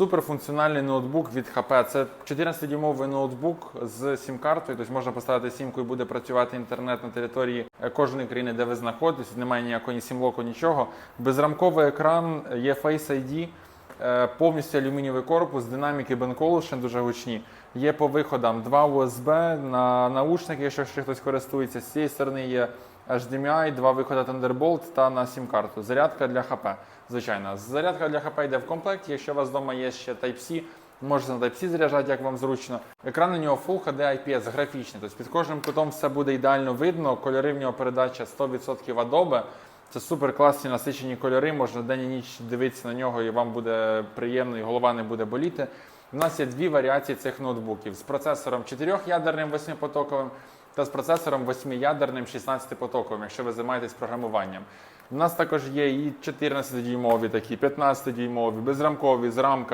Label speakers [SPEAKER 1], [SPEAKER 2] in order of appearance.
[SPEAKER 1] Суперфункціональний ноутбук від HP. Це 14-дюймовий ноутбук з сім-картою, тобто можна поставити сімку і буде працювати інтернет на території е, кожної країни, де ви знаходитесь. Немає ніякого сімлоку, нічого. Безрамковий екран, є Face ID, е, повністю алюмінієвий корпус, динаміки Ben Collision дуже гучні. Є по виходам два USB на наушники, якщо ще хтось користується. З цієї сторони є HDMI, два виходи Thunderbolt та на сім-карту. Зарядка для HP, звичайно. Зарядка для HP йде в комплекті. Якщо у вас вдома є ще Type-C, можете на Type-C заряджати, як вам зручно. Екран у нього Full HD IPS, графічний. Тобто під кожним кутом все буде ідеально видно. Кольори в нього передача 100% Adobe. Це супер класні насичені кольори. Можна день і ніч дивитися на нього, і вам буде приємно, і голова не буде боліти. У нас є дві варіації цих ноутбуків з процесором 4-ядерним 8-потоковим та з процесором 8-ядерним 16-потоковим, якщо ви займаєтесь програмуванням. У нас також є і 14-дюймові такі, 15-дюймові, безрамкові з рамками.